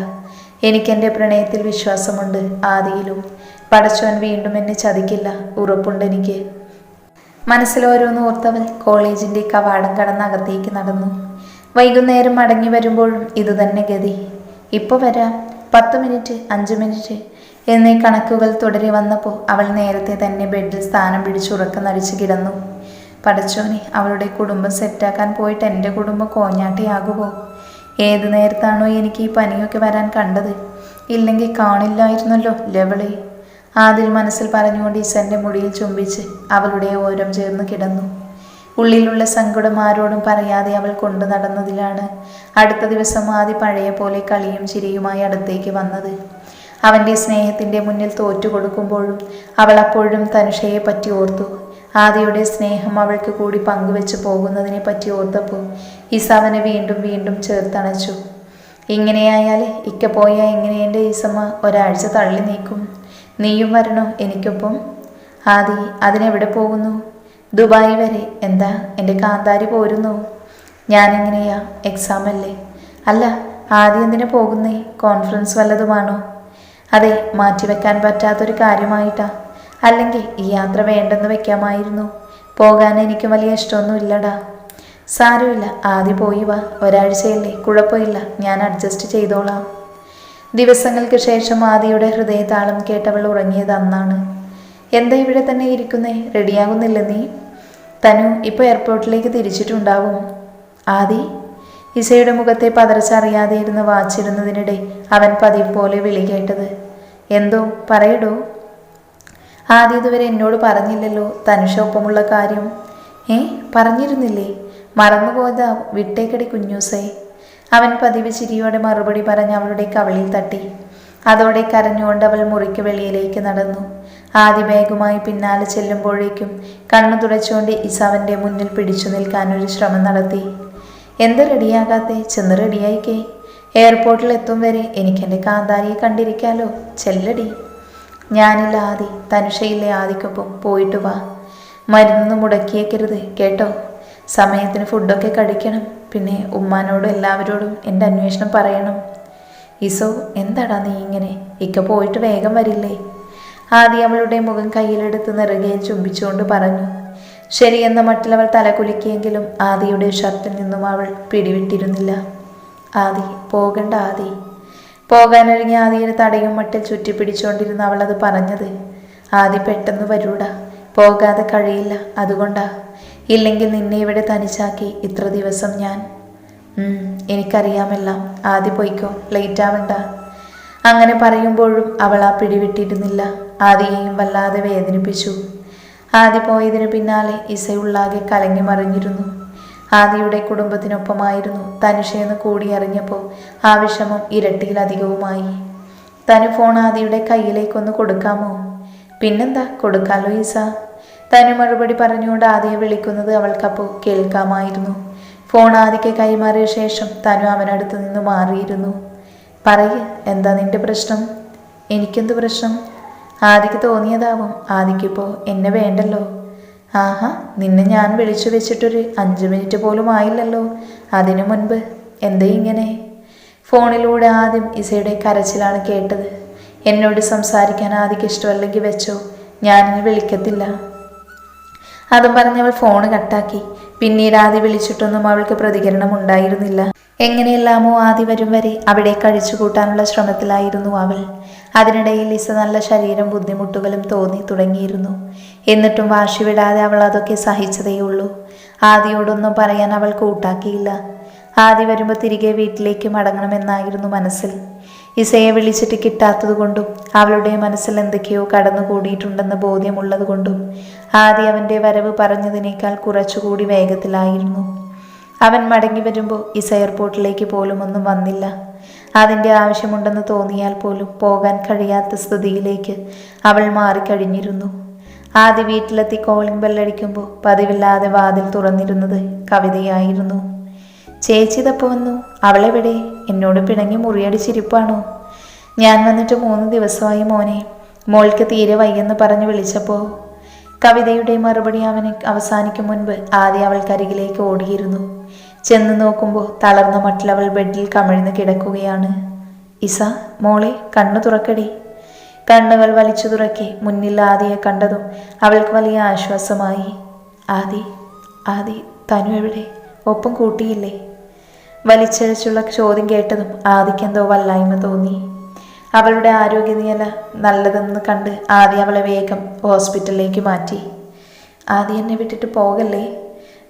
എനിക്കെന്റെ പ്രണയത്തിൽ വിശ്വാസമുണ്ട് ആദിയിലും. പടച്ചോൻ വീണ്ടും എന്നെ ചതിക്കില്ല. ഉറപ്പുണ്ട് എനിക്ക്. മനസ്സിലോരോന്ന് ഓർത്തവൾ കോളേജിന്റെ കവാടം കടന്ന് അകത്തേക്ക് നടന്നു. വൈകുന്നേരം മടങ്ങി വരുമ്പോഴും ഇതുതന്നെ ഗതി. ഇപ്പോൾ വരാം. പത്ത് മിനിറ്റ് അഞ്ച് മിനിറ്റ് എന്നീ കണക്കുകൾ തുടരെ വന്നപ്പോൾ അവൾ നേരത്തെ തന്നെ ബെഡിൽ സ്ഥാനം പിടിച്ചുറക്കം നടിച്ചു കിടന്നു. പടച്ചോനെ അവളുടെ കുടുംബം സെറ്റാക്കാൻ പോയിട്ട് എന്റെ കുടുംബം കോഞ്ഞാട്ടിയാകുമോ? ഏത് നേരത്താണോ എനിക്ക് ഈ പനിയൊക്കെ വരാൻ കണ്ടത്? ഇല്ലെങ്കിൽ കാണില്ലായിരുന്നല്ലോ ലവളി? ആദിൽ മനസ്സിൽ പറഞ്ഞുകൊണ്ട് ഈസന്റെ മുടിയിൽ ചുംബിച്ച് അവളുടെ ഓരം ചേർന്ന് കിടന്നു. ഉള്ളിലുള്ള സങ്കടം ആരോടും പറയാതെ അവൾ കൊണ്ടു നടന്നതിലാണ് അടുത്ത ദിവസം ആദ്യ പഴയ പോലെ കളിയും ചിരിയുമായി അടുത്തേക്ക് വന്നത്. അവന്റെ സ്നേഹത്തിന്റെ മുന്നിൽ തോറ്റു കൊടുക്കുമ്പോഴും അവൾ അപ്പോഴും തനുഷയെ പറ്റി ഓർത്തു. ആദിയുടെ സ്നേഹം അവൾക്ക് കൂടി പങ്കുവെച്ച് പോകുന്നതിനെ പറ്റി ഓർത്തപ്പോൾ ഈസ അവനെ വീണ്ടും വീണ്ടും ചേർത്തണച്ചു. ഇങ്ങനെയായാൽ ഇക്ക പോയാൽ എങ്ങനെ എന്റെ ഈസമ്മ ഒരാഴ്ച തള്ളി നീക്കും? നീയും വരണോ എനിക്കൊപ്പം? ആദി അതിനെവിടെ പോകുന്നു? ദുബായ് വരെ. എന്താ? എന്റെ കാന്താരി പോരുന്നു. ഞാനെങ്ങനെയാ? എക്സാം അല്ലേ? അല്ല ആദ്യം എന്തിനു പോകുന്നേ? കോൺഫറൻസ് വല്ലതുമാണോ? അതെ മാറ്റിവെക്കാൻ പറ്റാത്തൊരു കാര്യമായിട്ടാ. അല്ലെങ്കിൽ ഈ യാത്ര വേണ്ടെന്ന് വെക്കാമായിരുന്നു. പോകാൻ എനിക്ക് വലിയ ഇഷ്ടമൊന്നും ഇല്ലടാ സാരമില്ല ആദ്യം പോയി വാ. ഒരാഴ്ചയല്ലേ കുഴപ്പമില്ല. ഞാൻ അഡ്ജസ്റ്റ് ചെയ്തോളാം. ദിവസങ്ങൾക്ക് ശേഷം ആദിയുടെ ഹൃദയതാളം കേട്ടവൾ ഉറങ്ങിയത് അന്നാണ്. എന്താ ഇവിടെ തന്നെ ഇരിക്കുന്നേ? റെഡിയാകുന്നില്ല നീ? തനു ഇപ്പോൾ എയർപോർട്ടിലേക്ക് തിരിച്ചിട്ടുണ്ടാവും. ആദി ഇസയുടെ മുഖത്തെ പതർച്ചറിയാതെ ഇരുന്ന് വാച്ചിരുന്നതിനിടെ അവൻ പതിവ് പോലെ വിളി കേട്ടത്. എന്തോ പറയടോ. ആദ്യം ഇതുവരെ എന്നോട് പറഞ്ഞില്ലല്ലോ തനുഷൊപ്പമുള്ള കാര്യം. ഏ പറഞ്ഞിരുന്നില്ലേ? മറന്നുപോയതാ വിട്ടേക്കടി കുഞ്ഞൂസേ. അവൻ പതിവ് ചിരിയോടെ മറുപടി പറഞ്ഞ് അവളുടെ കവളിൽ തട്ടി. അതോടെ കരഞ്ഞുകൊണ്ട് അവൾ മുറിക്ക് വെളിയിലേക്ക് നടന്നു. ആദ്യ ബാഗുമായി പിന്നാലെ ചെല്ലുമ്പോഴേക്കും കണ്ണു തുടച്ചുകൊണ്ട് ഇസാവന്റെ മുന്നിൽ പിടിച്ചു നിൽക്കാൻ ഒരു ശ്രമം നടത്തി. എന്ത് റെഡിയാകാത്തെ? ചെന്ന് റെഡിയായിക്കേ. എയർപോർട്ടിൽ എത്തും വരെ എനിക്ക് എനിക്കെന്റെ കാന്താരിയെ കണ്ടിരിക്കാലോ. ചെല്ലടി. ഞാനില്ല ആദി. തനുഷയില്ലേ ആദിക്കൊപ്പം പോയിട്ട് വാ. മരുന്നൊന്നും മുടക്കിയേക്കരുത് കേട്ടോ? സമയത്തിന് ഫുഡൊക്കെ കഴിക്കണം. പിന്നെ ഉമ്മാനോടും എല്ലാവരോടും എന്റെ അന്വേഷണം പറയണം. ഇസോ എന്താടാ നീ ഇങ്ങനെ? ഇക്ക പോയിട്ട് വേഗം വരില്ലേ? ആദ്യം അവളുടെ മുഖം കയ്യിലെടുത്ത് നിറകെ ചുംബിച്ചുകൊണ്ട് പറഞ്ഞു. ശരിയെന്ന മട്ടിൽ അവൾ തല കുലുക്കിയെങ്കിലും ആദിയുടെ ഷർട്ടിൽ നിന്നും അവൾ പിടിവിട്ടിരുന്നില്ല. ആദി പോകണ്ട ആദി. പോകാനൊരുങ്ങി ആദിയുടെ തടയും മട്ടിൽ ചുറ്റിപ്പിടിച്ചുകൊണ്ടിരുന്ന അവൾ അത് പറഞ്ഞത്. ആദി പെട്ടെന്ന് വരൂടാ. പോകാതെ കഴിയില്ല അതുകൊണ്ടാ. ഇല്ലെങ്കിൽ നിന്നെ ഇവിടെ തനിച്ചാക്കി ഇത്ര ദിവസം ഞാൻ എനിക്കറിയാമെല്ലാം. ആദ്യ പോയിക്കോ ലേറ്റ് ആവണ്ട. അങ്ങനെ പറയുമ്പോഴും അവൾ ആ പിടിവിട്ടിരുന്നില്ല. ആദിയെയും വല്ലാതെ വേദനിപ്പിച്ചു. ആദി പോയതിനു പിന്നാലെ ഇസയുള്ളാകെ കലങ്ങി മറിഞ്ഞിരുന്നു. ആദിയുടെ കുടുംബത്തിനൊപ്പമായിരുന്നു തനുഷയെന്ന് കൂടി അറിഞ്ഞപ്പോൾ ആ വിഷമം ഇരട്ടിയിലധികവുമായി. തനു ഫോൺ ആദിയുടെ കയ്യിലേക്കൊന്ന് കൊടുക്കാമോ? പിന്നെന്താ കൊടുക്കാലോ ഈസ? തനു മറുപടി പറഞ്ഞുകൊണ്ട് ആദിയെ വിളിക്കുന്നത് അവൾക്കപ്പോൾ കേൾക്കാമായിരുന്നു. ഫോൺ ആദിക്ക് കൈമാറിയ ശേഷം തനു അവനടുത്ത് നിന്ന് മാറിയിരുന്നു. പറയ് എന്താ നിന്റെ പ്രശ്നം? എനിക്കെന്ത് പ്രശ്നം? ആദിക്ക് തോന്നിയതാവും. ആദിക്കിപ്പോൾ എന്നെ വേണ്ടല്ലോ. ആഹാ നിന്നെ ഞാൻ വിളിച്ചു വെച്ചിട്ടൊരു അഞ്ച് മിനിറ്റ് പോലും ആയില്ലല്ലോ. അതിനു മുൻപ് എന്തേ ഇങ്ങനെ? ഫോണിലൂടെ ആദ്യം ഇസയുടെ കരച്ചിലാണ് കേട്ടത്. എന്നോട് സംസാരിക്കാൻ ആദിക്ക് ഇഷ്ടമല്ലെങ്കിൽ വെച്ചോ? ഞാനിനി വിളിക്കത്തില്ല. അതും പറഞ്ഞവൾ ഫോൺ കട്ടാക്കി. പിന്നീട് ആദി വിളിച്ചിട്ടൊന്നും അവൾക്ക് പ്രതികരണം ഉണ്ടായിരുന്നില്ല എങ്ങനെയെല്ലാമോ ആദി വരും വരെ അവിടെ കഴിച്ചു കൂട്ടാനുള്ള ശ്രമത്തിലായിരുന്നു അവൾ. അതിനിടയിൽ ലിസ നല്ല ശരീരം ബുദ്ധിമുട്ടുകളും തോന്നി തുടങ്ങിയിരുന്നു. എന്നിട്ടും വാശി വിടാതെ അവൾ അതൊക്കെ സഹിച്ചതേയുള്ളൂ ആദിയോടൊന്നും പറയാൻ അവൾ കൂട്ടാക്കിയില്ല. ആദി വരുമ്പോൾ തിരികെ വീട്ടിലേക്ക് മടങ്ങണമെന്നായിരുന്നു മനസ്സിൽ. ഇസയെ വിളിച്ചിട്ട് കിട്ടാത്തതുകൊണ്ടും അവളുടെ മനസ്സിൽ എന്തൊക്കെയോ കടന്നുകൂടിയിട്ടുണ്ടെന്ന് ബോധ്യമുള്ളതുകൊണ്ടും ആദി അവന്റെ വരവ് പറഞ്ഞതിനേക്കാൾ കുറച്ചുകൂടി വേഗത്തിലായിരുന്നു. അവൻ മടങ്ങി വരുമ്പോൾ ഇസ എയർപോർട്ടിലേക്ക് പോലും ഒന്നും വന്നില്ല. അതിന്റെ ആവശ്യമുണ്ടെന്ന് തോന്നിയാൽ പോലും പോകാൻ കഴിയാത്ത സ്ഥിതിയിലേക്ക് അവൾ മാറിക്കഴിഞ്ഞിരുന്നു. ആദ്യ വീട്ടിലെത്തി കോളിംഗ് ബെല്ലടിക്കുമ്പോൾ പതിവില്ലാതെ വാതിൽ തുറന്നിരുന്നത് കവിതയായിരുന്നു. ചേച്ചി ഇതപ്പോൾ വന്നു. അവളെവിടെ? എന്നോട് പിണങ്ങി മുറിയടിച്ചിരിപ്പാണോ? ഞാൻ വന്നിട്ട് മൂന്ന് ദിവസമായി മോനെ. മോൾക്ക് തീരെ വയ്യെന്ന് പറഞ്ഞു വിളിച്ചപ്പോൾ കവിതയുടെ മറുപടി അവന് അവസാനിക്കും മുൻപ് ആദ്യം അവൾക്കരികിലേക്ക് ഓടിയിരുന്നു. ചെന്ന് നോക്കുമ്പോൾ തളർന്ന മട്ടിൽ അവൾ ബെഡിൽ കമിഴ്ന്ന് കിടക്കുകയാണ്. ഇസ മോളെ കണ്ണു തുറക്കടി. കണ്ണുകൾ വലിച്ചു തുറക്കി മുന്നിൽ ആദിയെ കണ്ടതും അവൾക്ക് വലിയ ആശ്വാസമായി. ആദി ആദി തനു എവിടെ? ഒപ്പം കൂട്ടിയില്ലേ? വലിച്ചഴിച്ചുള്ള ചോദ്യം കേട്ടതും ആദിക്കെന്തോ വല്ലായ്മ തോന്നി. അവളുടെ ആരോഗ്യനില നല്ലതെന്ന് കണ്ട് ആദി അവളെ വേഗം ഹോസ്പിറ്റലിലേക്ക് മാറ്റി. ആദി എന്നെ വിട്ടിട്ട് പോകല്ലേ?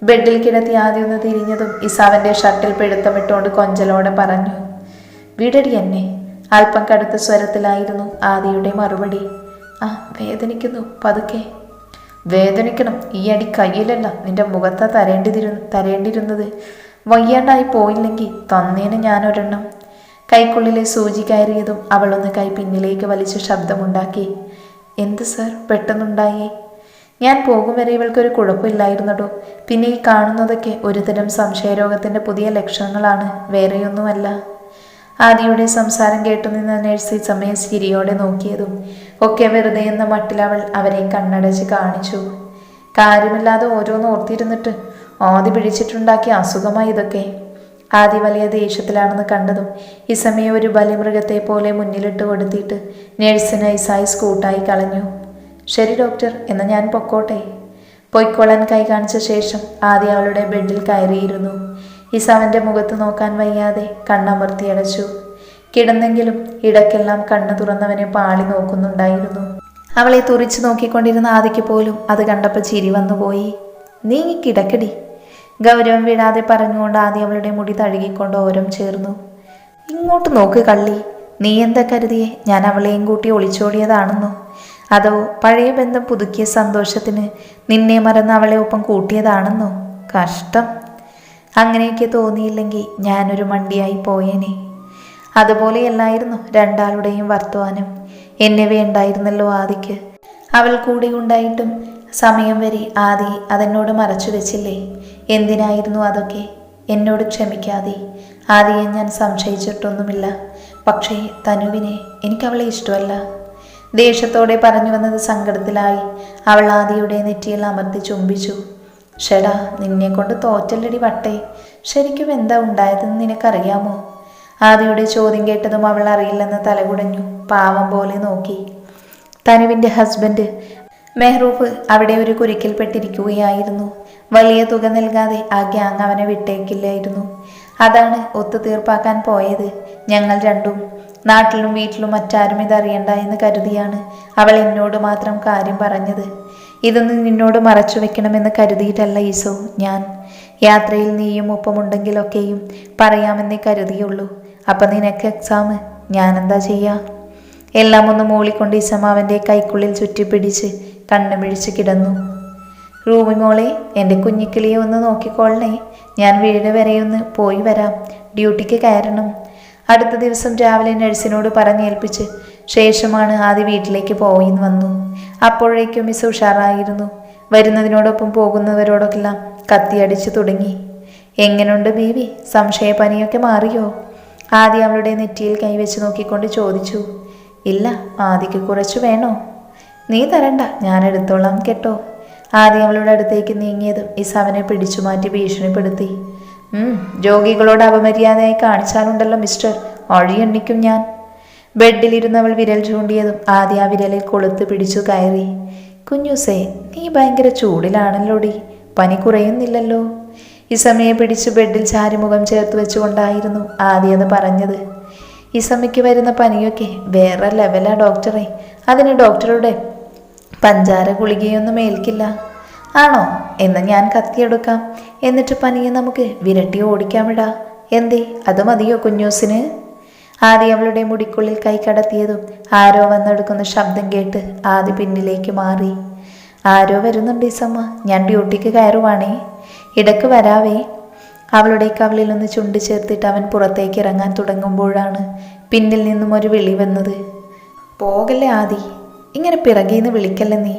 ബെഡിൽ കിടത്തി ആദ്യം ഒന്ന് തിരിഞ്ഞതും ഇസാവിന്റെ ഷർട്ടിൽ പിടുത്തമിട്ടുകൊണ്ട് കൊഞ്ചലോടെ പറഞ്ഞു വിടടി എന്നെ. അല്പം കടുത്ത സ്വരത്തിലായിരുന്നു ആദിയുടെ മറുപടി. ആ വേദനിക്കുന്നു പതുക്കെ. വേദനിക്കണം ഈ അടി കയ്യിലല്ല നിന്റെ മുഖത്താ തരേണ്ടിതിരു തരേണ്ടിരുന്നത്. വയ്യാണ്ടായി പോയില്ലെങ്കിൽ തന്നേന് ഞാനൊരെണ്ണം. കൈക്കുള്ളിലെ സൂചി കയറിയതും അവളൊന്ന് കൈ പിന്നിലേക്ക് വലിച്ച ശബ്ദമുണ്ടാക്കി. എന്ത് സർ? പെട്ടെന്നുണ്ടായേ? ഞാൻ പോകും വരെ ഇവൾക്കൊരു കുഴപ്പമില്ലായിരുന്നടോ. പിന്നെ ഈ കാണുന്നതൊക്കെ ഒരുതരം സംശയരോഗത്തിന്റെ പുതിയ ലക്ഷണങ്ങളാണ്. വേറെയൊന്നുമല്ല. ആദിയുടെ സംസാരം കേട്ടുനിന്ന നേഴ്സ് ഈ സമയം ചിരിയോടെ നോക്കിയതും ഒക്കെ വെറുതെ എന്ന മട്ടിൽ അവൾ അവരെ കണ്ണടച്ച് കാണിച്ചു. കാര്യമില്ലാതെ ഓരോന്ന് ഓർത്തിരുന്നിട്ട് ആദ്യ പിടിച്ചിട്ടുണ്ടാക്കിയ അസുഖമായി ഇതൊക്കെ. ആദ്യ വലിയ ദേഷ്യത്തിലാണെന്ന് കണ്ടതും ഈ സമയം ഒരു ബലിമൃഗത്തെ പോലെ മുന്നിലിട്ട് കൊടുത്തിട്ട് നേഴ്സിനായി സൈസ് സ്കൂട്ടായി കളഞ്ഞു. ശരി ഡോക്ടർ എന്ന് ഞാൻ പൊക്കോട്ടെ. പൊയ്ക്കൊള്ളാൻ കൈ കാണിച്ച ശേഷം ആദ്യം അവളുടെ ബെഡിൽ കയറിയിരുന്നു. ഈ ഇസാവിന്റെ മുഖത്ത് നോക്കാൻ വയ്യാതെ കണ്ണമർത്തി അടച്ചു. കിടന്നെങ്കിലും ഇടയ്ക്കെല്ലാം കണ്ണു തുറന്നവനെ പാളി നോക്കുന്നുണ്ടായിരുന്നു. അവളെ തുറിച്ചു നോക്കിക്കൊണ്ടിരുന്ന ആദിക്ക് പോലും അത് കണ്ടപ്പോൾ ചിരി വന്നുപോയി. നീ കിടക്കടി. ഗൗരവം വിടാതെ പറഞ്ഞുകൊണ്ട് ആദ്യം അവളുടെ മുടി തഴുകിക്കൊണ്ട് ഓരം ചേർന്നു. ഇങ്ങോട്ട് നോക്ക് കള്ളി. നീ എന്താ കരുതിയേ? ഞാൻ അവളെയും കൂട്ടി ഒളിച്ചോടിയതാണെന്നോ? അതോ പഴയ ബന്ധം പുതുക്കിയ സന്തോഷത്തിന് നിന്നെ മറന്ന് അവളെ ഒപ്പം കൂട്ടിയതാണെന്നോ? കഷ്ടം. അങ്ങനെയൊക്കെ തോന്നിയില്ലെങ്കിൽ ഞാനൊരു മണ്ടിയായി പോയേനെ. അതുപോലെയല്ലായിരുന്നു രണ്ടാളുടെയും വർത്തമാനം. എന്നെ വേണ്ടായിരുന്നല്ലോ ആദിക്ക്. അവൾ കൂടെ ഉണ്ടായിട്ടും സമയം വരെ ആദി അതെന്നോട് മറച്ചു വെച്ചില്ലേ? എന്തിനായിരുന്നു അതൊക്കെ? എന്നോട് ക്ഷമിക്കാതെ. ആദ്യം ഞാൻ സംശയിച്ചിട്ടൊന്നുമില്ല. പക്ഷേ തനുവിനെ എനിക്കവളെ ഇഷ്ടമല്ല. ദേഷ്യത്തോടെ പറഞ്ഞു വന്നത് സങ്കടത്തിലായി. അവൾ ആദിയുടെ നെറ്റിയിൽ അമർത്തി ചുംബിച്ചു. ഷെടാ നിന്നെ കൊണ്ട് തോറ്റല്ലടി വട്ടേ. ശരിക്കും എന്താ ഉണ്ടായതെന്ന് നിനക്കറിയാമോ? ആദിയുടെ ചോദ്യം കേട്ടതും അവൾ അറിയില്ലെന്ന് തലകുടഞ്ഞു പാവം പോലെ നോക്കി. തനുവിന്റെ ഹസ്ബൻഡ് മെഹ്റൂഫ് അവിടെ ഒരു കുരുക്കിൽപ്പെട്ടിരിക്കുകയായിരുന്നു വലിയ തുക നൽകാതെ ആ ഗ്യാങ് അവനെ വിട്ടേക്കില്ലായിരുന്നു. അതാണ് ഒത്തുതീർപ്പാക്കാൻ പോയത്. ഞങ്ങൾ രണ്ടും നാട്ടിലും വീട്ടിലും മറ്റാരും ഇതറിയണ്ട എന്ന് കരുതിയാണ് അവൾ എന്നോട് മാത്രം കാര്യം പറഞ്ഞത്. ഇതൊന്നും നിന്നോട് മറച്ചു വെക്കണമെന്ന് കരുതിയിട്ടല്ല ഈസോ ഞാൻ. യാത്രയിൽ നീയും ഒപ്പമുണ്ടെങ്കിലൊക്കെയും പറയാമെന്നേ കരുതിയുള്ളൂ. അപ്പം നിനക്ക് എക്സാം ഞാനെന്താ ചെയ്യാ? എല്ലാം ഒന്ന് മൂളിക്കൊണ്ട് ഈസമാവന്റെ കൈക്കുള്ളിൽ ചുറ്റിപ്പിടിച്ച് കണ്ണുപിഴിച്ച് കിടന്നു. റൂമി മോളെ എന്റെ കുഞ്ഞിക്കിളിയെ ഒന്ന് നോക്കിക്കൊള്ളണേ. ഞാൻ വീട് വരെയൊന്ന് പോയി വരാം. ഡ്യൂട്ടിക്ക് കയറണം. അടുത്ത ദിവസം രാവിലെ നഴ്സിനോട് പറഞ്ഞേൽപ്പിച്ച് ശേഷമാണ് ആദ്യ വീട്ടിലേക്ക് പോയി വന്നു. അപ്പോഴേക്കും മിസ് ഉഷാറായിരുന്നു. വരുന്നതിനോടൊപ്പം പോകുന്നവരോടൊക്കെല്ലാം കത്തിയടിച്ചു തുടങ്ങി. എങ്ങനെയുണ്ട് ബീവി സംശയപ്പനിയൊക്കെ മാറിയോ? ആദ്യം അവളുടെ നെറ്റിയിൽ കൈവച്ച് നോക്കിക്കൊണ്ട് ചോദിച്ചു. ഇല്ല ആദിക്ക് കുറച്ച് വേണോ? നീ തരണ്ട ഞാൻ എടുത്തോളാം കേട്ടോ. ആദ്യം അവളുടെ അടുത്തേക്ക് നീങ്ങിയതും ഇസാവിനെ പിടിച്ചു മാറ്റി ഭീഷണിപ്പെടുത്തി. രോഗികളോട് അപമര്യാദയായി കാണിച്ചാലുണ്ടല്ലോ മിസ്റ്റർ. ഒഴിയെണ്ണിക്കും ഞാൻ. ബെഡിലിരുന്ന് അവൾ വിരൽ ചൂണ്ടിയതും ആദ്യ ആ വിരലിൽ കൊളുത്ത് പിടിച്ചു കയറി. കുഞ്ഞുസേ നീ ഭയങ്കര ചൂടിലാണല്ലോടി. പനി കുറയുന്നില്ലല്ലോ. ഇസമയെ പിടിച്ച് ബെഡിൽ ചാരിമുഖം ചേർത്ത് വെച്ചുകൊണ്ടായിരുന്നു ആദ്യ അത് പറഞ്ഞത്. ഇസമയ്ക്ക് വരുന്ന പനിയൊക്കെ വേറെ ലെവലാ ഡോക്ടറെ. അതിന് ഡോക്ടറുടെ പഞ്ചാര ഗുളികയൊന്നും ഏൽക്കില്ല. ആണോ? എന്ന് ഞാൻ കത്തിയെടുക്കാം. എന്നിട്ട് പനിയെ നമുക്ക് വിരട്ടി ഓടിക്കാമിടാ എന്തേ? അത് മതിയോ കുഞ്ഞൂസിന്? ആദ്യം അവളുടെ മുടിക്കുള്ളിൽ കൈ കടത്തിയതും ആരോ വന്നെടുക്കുന്ന ശബ്ദം കേട്ട് ആദ്യ പിന്നിലേക്ക് മാറി. ആരോ വരുന്നുണ്ട് ഈസമ്മ ഞാൻ ഡ്യൂട്ടിക്ക് കയറുവാണേ. ഇടയ്ക്ക് വരാവേ. അവളുടെ കവളിൽ ഒന്ന് ചുണ്ട് ചേർത്തിട്ട് അവൻ പുറത്തേക്ക് ഇറങ്ങാൻ തുടങ്ങുമ്പോഴാണ് പിന്നിൽ നിന്നും ഒരു വിളി വന്നത്. പോകല്ലേ ആദി. ഇങ്ങനെ പിറകീന്ന് വിളിക്കല്ലേ നീ?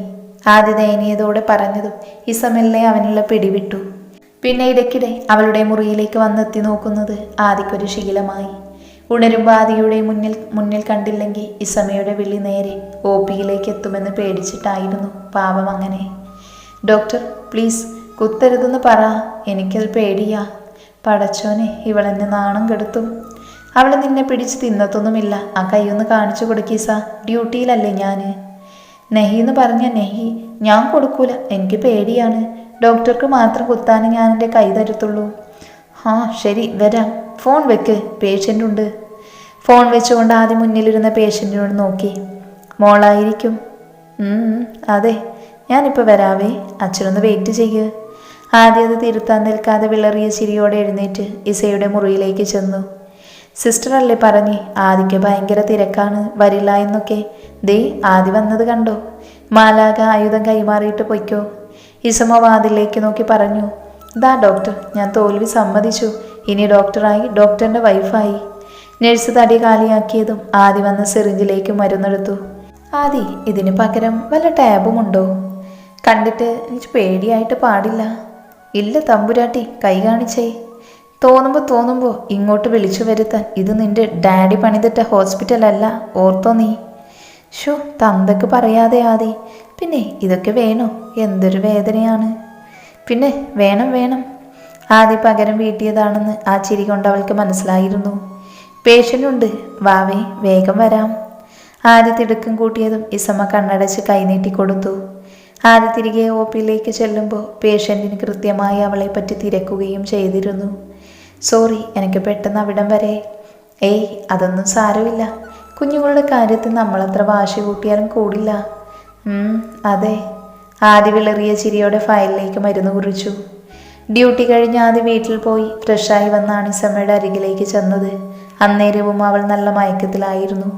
ആദ്യ ദയനീയതോടെ പറഞ്ഞതും ഇസമെല്ലെ അവനുള്ള പിടിവിട്ടു. പിന്നെ ഇടയ്ക്കിടെ അവളുടെ മുറിയിലേക്ക് വന്നെത്തി നോക്കുന്നത് ആദിക്കൊരു ശീലമായി. ഉണരുമ്പോൾ ആദിയുടെ മുന്നിൽ മുന്നിൽ കണ്ടില്ലെങ്കിൽ ഇസമയുടെ വിളി നേരെ ഒ പിയിലേക്ക് എത്തുമെന്ന് പേടിച്ചിട്ടായിരുന്നു പാപം അങ്ങനെ. ഡോക്ടർ പ്ലീസ് കുത്തരുതെന്ന് പറ എനിക്കത് പേടിയാ. പടച്ചോനെ ഇവളെന്നെ നാണം കെടുത്തും. അവൾ നിന്നെ പിടിച്ച് തിന്നത്തൊന്നുമില്ല. ആ കൈയൊന്ന് കാണിച്ചു കൊടുക്കീസ ഡ്യൂട്ടിയിലല്ലേ ഞാൻ നെഹി എന്ന് പറഞ്ഞ നെഹി ഞാൻ കൊടുക്കൂല. എനിക്ക് പേടിയാണ്. ഡോക്ടർക്ക് മാത്രം കുത്താനും ഞാൻ എന്റെ കൈ തരത്തുള്ളൂ. ആ ശരി വരാം. ഫോൺ വെക്ക്. പേഷ്യന്റ് ഉണ്ട്. ഫോൺ വെച്ചുകൊണ്ട് ആദ്യം മുന്നിലിരുന്ന പേഷ്യന്റിനോട് നോക്കി. മോളായിരിക്കും. അതെ. ഞാനിപ്പോൾ വരാവേ. അച്ഛനൊന്ന് വെയിറ്റ് ചെയ്യ്. ആദ്യം അത് തിരുത്താൻ നിൽക്കാതെ വിളറിയ ചിരിയോടെ എഴുന്നേറ്റ് ഇസയുടെ മുറിയിലേക്ക് ചെന്നു. സിസ്റ്റർ അല്ലേ പറഞ്ഞേ ആദിക്ക് ഭയങ്കര തിരക്കാണ് വരില്ല എന്നൊക്കെ. ദേ ആദി വന്നത് കണ്ടോ? മാലാക ആയുധം കൈമാറിയിട്ട് പൊയ്ക്കോ. ഇസമ വാതിലേക്ക് നോക്കി പറഞ്ഞു ദാ ഡോക്ടർ ഞാൻ തോൽവി സമ്മതിച്ചു. ഇനി ഡോക്ടറായി ഡോക്ടറിന്റെ വൈഫായി. നഴ്സ് തടി കാലിയാക്കിയതും ആദി വന്ന് സിറിഞ്ചിലേക്ക് മരുന്നെടുത്തു. ആദി ഇതിന് പകരം വല്ല ടാബും ഉണ്ടോ? കണ്ടിട്ട് എനിക്ക് പേടിയായിട്ട് പാടില്ല. ഇല്ല തമ്പുരാട്ടി കൈ കാണിച്ചേ. തോന്നുമ്പോൾ തോന്നുമ്പോൾ ഇങ്ങോട്ട് വിളിച്ചു വരുത്താൻ. ഇത് നിന്റെ ഡാഡി പണിതിട്ട ഹോസ്പിറ്റലല്ല ഓർത്തോ നീ? ഷോ തന്തക്ക് പറയാതെ ആദി. പിന്നെ ഇതൊക്കെ വേണോ? എന്തൊരു വേദനയാണ്. പിന്നെ വേണം വേണം. ആദി പകരം വീട്ടിയതാണെന്ന് ആ ചിരി കൊണ്ട് അവൾക്ക് മനസ്സിലായിരുന്നു. പേഷ്യന്റുണ്ട്. വാവേ വേഗം വരാം. ആദ്യ തിടുക്കം കൂട്ടിയതും ഇസമ്മ കണ്ണടച്ച് കൈനീട്ടി കൊടുത്തു. ആദ്യ തിരികെ ഒ പിയിലേക്ക് ചെല്ലുമ്പോൾ പേഷ്യന്റിന് കൃത്യമായി അവളെപ്പറ്റി പറ്റി തിരക്കുകയും ചെയ്തിരുന്നു. സോറി എനിക്ക് പെട്ടെന്ന് അവിടം വരെ. ഏയ് അതൊന്നും സാരമില്ല. കുഞ്ഞുങ്ങളുടെ കാര്യത്തിൽ നമ്മളത്ര വാശി കൂട്ടിയാലും കൂടില്ല. അതെ. ആദ്യ വിളറിയ ചിരിയോടെ ഫയലിലേക്ക് മരുന്ന് കുറിച്ചു. ഡ്യൂട്ടി കഴിഞ്ഞ് ആദ്യ വീട്ടിൽ പോയി ഫ്രഷായി വന്നാണ് അണിസമ്മയുടെ അരികിലേക്ക് ചെന്നത്. അന്നേരവും അവൾ നല്ല മയക്കത്തിലായിരുന്നു.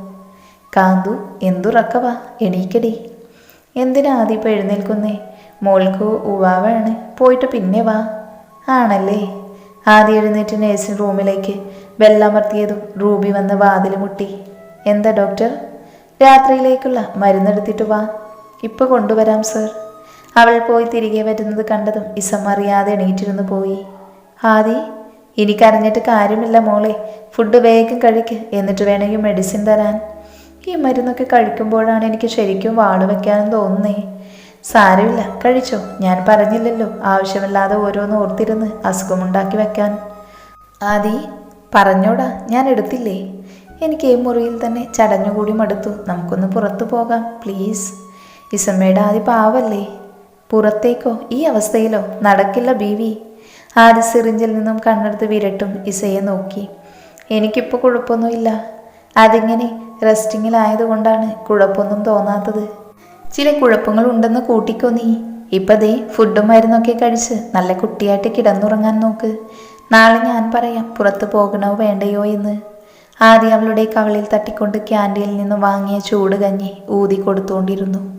കാന്തു എന്തുറക്കവാ? എണീക്കടി. എന്തിനാ ആദ്യം ഇപ്പോൾ എഴുന്നേൽക്കുന്നേ? മോൾക്ക് ഉവാവാണ് പോയിട്ട് പിന്നെ വാ. ആണല്ലേ. ആദ്യം എഴുന്നേറ്റ് നേഴ്സിംഗ് റൂമിലേക്ക് ബെല്ലമർത്തിയതും റൂബി വന്ന് വാതിൽ മുട്ടി. എന്താ ഡോക്ടർ രാത്രിയിലേക്കുള്ള മരുന്നെടുത്തിട്ട് വാ. ഇപ്പോൾ കൊണ്ടുവരാം സർ അവൾ പോയി തിരികെ വരുന്നത് കണ്ടതും ഇസം അറിയാതെ എണീറ്റിരുന്ന് പോയി. ആദി എനിക്കറിഞ്ഞിട്ട് കാര്യമില്ല മോളെ. ഫുഡ് വേഗം കഴിക്ക്. എന്നിട്ട് വേണമെങ്കിൽ മെഡിസിൻ തരാൻ. ഈ മരുന്നൊക്കെ കഴിക്കുമ്പോഴാണ് എനിക്ക് ശരിക്കും വാൾ വെക്കാനും തോന്നുന്നേ. സാരമില്ല കഴിച്ചോ. ഞാൻ പറഞ്ഞില്ലല്ലോ ആവശ്യമില്ലാതെ ഓരോന്ന് ഓർത്തിരുന്ന് അസുഖമുണ്ടാക്കി വെക്കാൻ. ആദി പറഞ്ഞോടാ ഞാൻ എടുത്തില്ലേ? എനിക്ക് ഈ മുറിയിൽ തന്നെ ചടഞ്ഞുകൂടി മടുത്തു. നമുക്കൊന്ന് പുറത്തു പോകാം പ്ലീസ്. ഇസമ്മയുടെ ആദി പാവല്ലേ? പുറത്തേക്കോ? ഈ അവസ്ഥയിലോ? നടക്കില്ല ബീവി. ആദി സിറിഞ്ചിൽ നിന്നും കണ്ണെടുത്ത് വിരട്ടും ഇസയെ നോക്കി. എനിക്കിപ്പോൾ കുഴപ്പമൊന്നുമില്ല. അതിങ്ങനെ റെസ്റ്റിങ്ങിലായതുകൊണ്ടാണ് കുഴപ്പമൊന്നും തോന്നാത്തത്. ചില കുഴപ്പങ്ങൾ ഉണ്ടെന്ന് കൂട്ടിക്കോ നീ. ഇപ്പം ദേ ഫുഡും മരുന്നൊക്കെ കഴിച്ച് നല്ല കുട്ടിയായിട്ട് കിടന്നുറങ്ങാൻ നോക്ക്. നാളെ ഞാൻ പറയാം പുറത്ത് പോകണോ വേണ്ടയോ എന്ന്. ആദ്യം അവളുടെ കവളിൽ തട്ടിക്കൊണ്ട് ക്യാന്റീനിൽ നിന്ന് വാങ്ങിയ ചൂട് കഞ്ഞി ഊതി കൊടുത്തുകൊണ്ടിരുന്നു